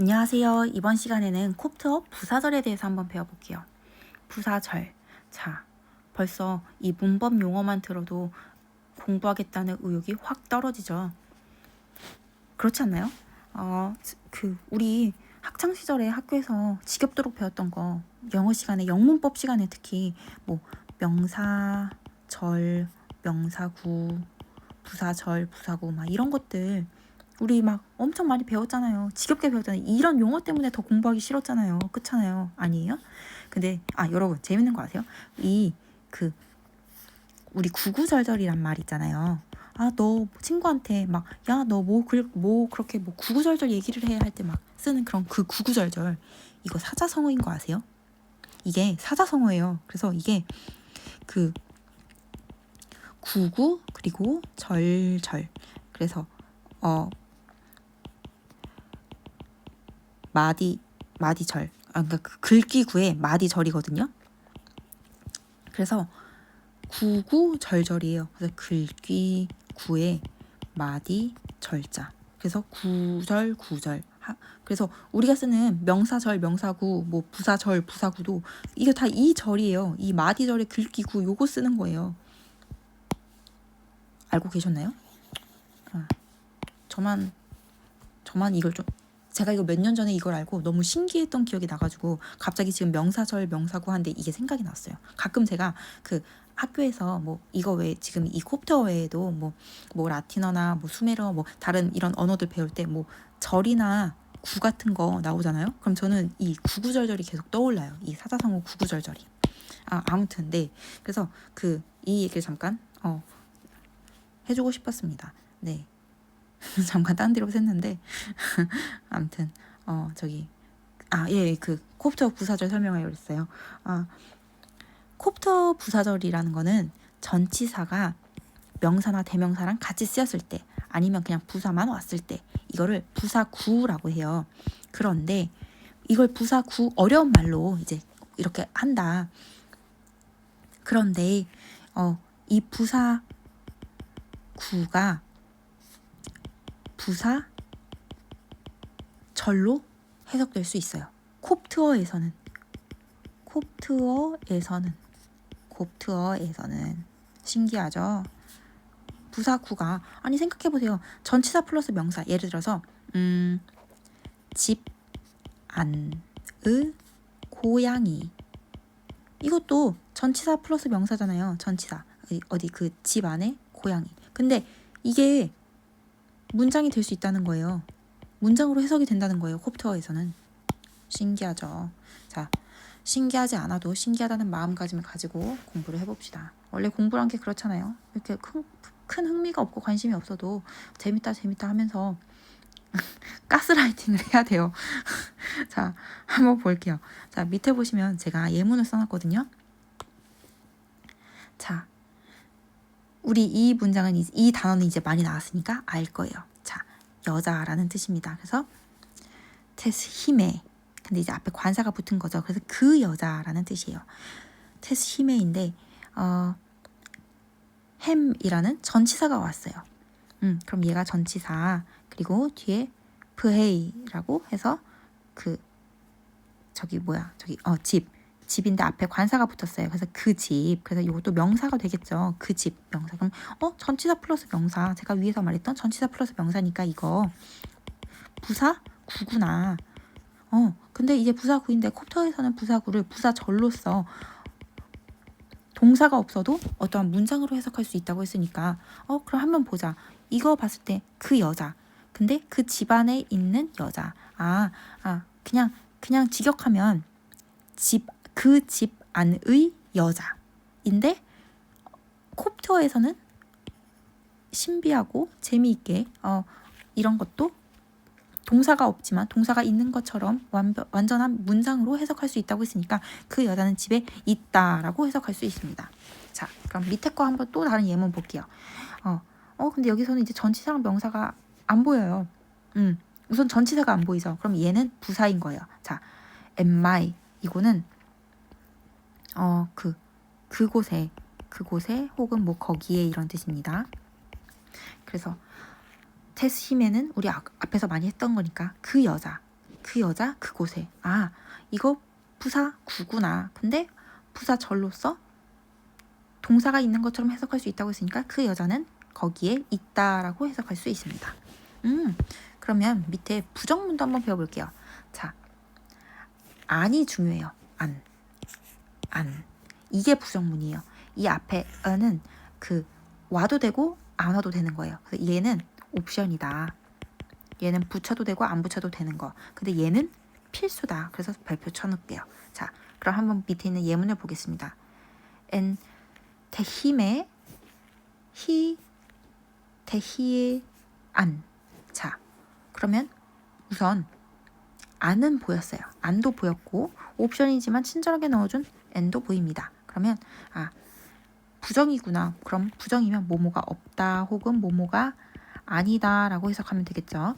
안녕하세요. 이번 시간에는 콥트어 부사절에 대해서 한번 배워볼게요. 부사절. 자, 벌써 이 문법 용어만 들어도 공부하겠다는 의욕이 확 떨어지죠. 그렇지 않나요? 어, 그 우리 학창 시절에 학교에서 지겹도록 배웠던 거 영어 시간에 영문법 시간에 특히 뭐 명사, 절, 명사구, 부사절, 부사구 막 이런 것들 우리 막 엄청 많이 배웠잖아요. 지겹게 배웠잖아요. 이런 용어 때문에 더 공부하기 싫었잖아요. 그렇잖아요. 아니에요? 근데 아 여러분 재밌는 거 아세요? 이 그 우리 구구절절이란 말 있잖아요. 아 너 친구한테 막 야 너뭐뭐 그렇게 뭐 구구절절 얘기를 해야 할때 막 쓰는 그런 그 구구절절 이거 사자성어인 거 아세요? 이게 사자성어예요. 그래서 이게 그 구구 그리고 절절 그래서 어 마디 마디절 아 그러니까 그 글귀구의 마디절이거든요. 그래서 구구절절이에요. 그래서 글귀구의 마디절자. 그래서 구절 구절. 하, 그래서 우리가 쓰는 명사절 명사구 뭐 부사절 부사구도 이게 다 이 절이에요. 이 마디절의 글귀구 요거 쓰는 거예요. 알고 계셨나요? 아, 저만 저만 이걸 좀 제가 이거 몇 년 전에 이걸 알고 너무 신기했던 기억이 나가지고 갑자기 지금 명사절 명사구 한데 이게 생각이 났어요. 가끔 제가 그 학교에서 뭐 이거 외에 지금 이 콥터 외에도 뭐뭐 라틴어나 뭐 수메르어 뭐 다른 이런 언어들 배울 때 뭐 절이나 구 같은 거 나오잖아요. 그럼 저는 이 구구절절이 계속 떠올라요. 이 사자성어 구구절절이. 아 아무튼 네. 그래서 그 이 얘기를 잠깐 어 해주고 싶었습니다. 네. 잠깐 딴 데로 샜는데 아무튼 어 저기 아예그 콥터 부사절 설명하려고 했어요. 아 콥터 부사절이라는 거는 전치사가 명사나 대명사랑 같이 쓰였을 때 아니면 그냥 부사만 왔을 때 이거를 부사구라고 해요. 그런데 이걸 부사구 어려운 말로 이제 이렇게 한다. 그런데 어 이 부사 구가 부사 절로 해석될 수 있어요. 콥트어에서는 콥트어에서는 콥트어에서는 신기하죠. 부사구가 아니 생각해 보세요. 전치사 플러스 명사 예를 들어서 음, 집 안의 고양이 이것도 전치사 플러스 명사잖아요. 전치사 어디 그 집 안에 고양이. 근데 이게 문장이 될 수 있다는 거예요. 문장으로 해석이 된다는 거예요. 콥터에서는 신기하죠. 자, 신기하지 않아도 신기하다는 마음가짐을 가지고 공부를 해봅시다. 원래 공부란 게 그렇잖아요. 이렇게 큰, 큰 흥미가 없고 관심이 없어도 재밌다 재밌다 하면서 가스라이팅을 해야 돼요. 자, 한번 볼게요. 자, 밑에 보시면 제가 예문을 써놨거든요. 자, 우리 이 문장은 이, 이 단어는 이제 많이 나왔으니까 알 거예요. 자, 여자라는 뜻입니다. 그래서 테스 힘에 근데 이제 앞에 관사가 붙은 거죠. 그래서 그 여자라는 뜻이에요. 테스 힘에인데 어 햄이라는 전치사가 왔어요. 음, 그럼 얘가 전치사 그리고 뒤에 브헤이라고 해서 그 저기 뭐야 저기 어 집 집인데 앞에 관사가 붙었어요. 그래서 그 집. 그래서 이것도 명사가 되겠죠. 그 집 명사. 그럼 어 전치사 플러스 명사. 제가 위에서 말했던 전치사 플러스 명사니까 이거 부사 구구나. 어 근데 이제 부사 구인데 콥터에서는 부사 구를 부사 절로써 동사가 없어도 어떠한 문장으로 해석할 수 있다고 했으니까 어 그럼 한번 보자. 이거 봤을 때 그 여자. 근데 그 집안에 있는 여자. 아, 아, 그냥 그냥 직역하면 집 그 집 안의 여자인데 콥터에서는 신비하고 재미있게 어, 이런 것도 동사가 없지만 동사가 있는 것처럼 완벽, 완전한 문장으로 해석할 수 있다고 했으니까 그 여자는 집에 있다라고 해석할 수 있습니다. 자, 그럼 밑에 거 한번 또 다른 예문 볼게요. 어, 어 근데 여기서는 이제 전치사랑 명사가 안 보여요. 음, 우선 전치사가 안 보이죠. 그럼 얘는 부사인 거예요. 자, am my 이거는 어, 그, 그곳에, 그곳에 혹은 뭐 거기에 이런 뜻입니다. 그래서 테스 힘에는 우리 앞에서 많이 했던 거니까 그 여자, 그 여자 그곳에 아 이거 부사 구구나 근데 부사 절로서 동사가 있는 것처럼 해석할 수 있다고 했으니까 그 여자는 거기에 있다라고 해석할 수 있습니다. 음 그러면 밑에 부정문도 한번 배워볼게요. 자 안이 중요해요. 안 안. 이게 부정문이에요. 이 앞에 은은 그 와도 되고 안 와도 되는 거예요. 그래서 얘는 옵션이다. 얘는 붙여도 되고 안 붙여도 되는 거. 근데 얘는 필수다. 그래서 별표 쳐놓을게요. 자, 그럼 한번 밑에 있는 예문을 보겠습니다. 엔 대힘의 히 대히의 안. 자, 그러면 우선 안은 보였어요. 안도 보였고 옵션이지만 친절하게 넣어준 엔도 보입니다. 그러면 아 부정이구나. 그럼 부정이면 모모가 없다 혹은 모모가 아니다라고 해석하면 되겠죠.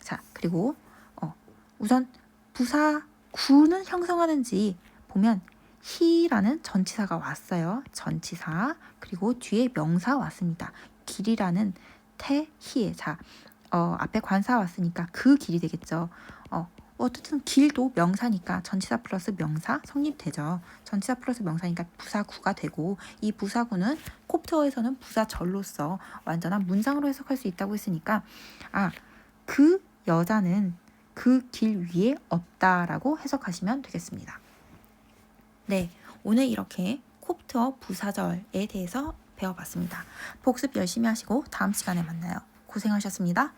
자 그리고 어 우선 부사 구는 형성하는지 보면 히라는 전치사가 왔어요. 전치사 그리고 뒤에 명사 왔습니다. 길이라는 태 히에 자 어, 앞에 관사 왔으니까 그 길이 되겠죠. 어, 어쨌든 길도 명사니까 전치사 플러스 명사 성립되죠. 전치사 플러스 명사니까 부사구가 되고 이 부사구는 콥트어에서는 부사절로서 완전한 문장으로 해석할 수 있다고 했으니까 아 그 여자는 그 길 위에 없다라고 해석하시면 되겠습니다. 네, 오늘 이렇게 콥트어 부사절에 대해서 배워봤습니다. 복습 열심히 하시고 다음 시간에 만나요. 고생하셨습니다.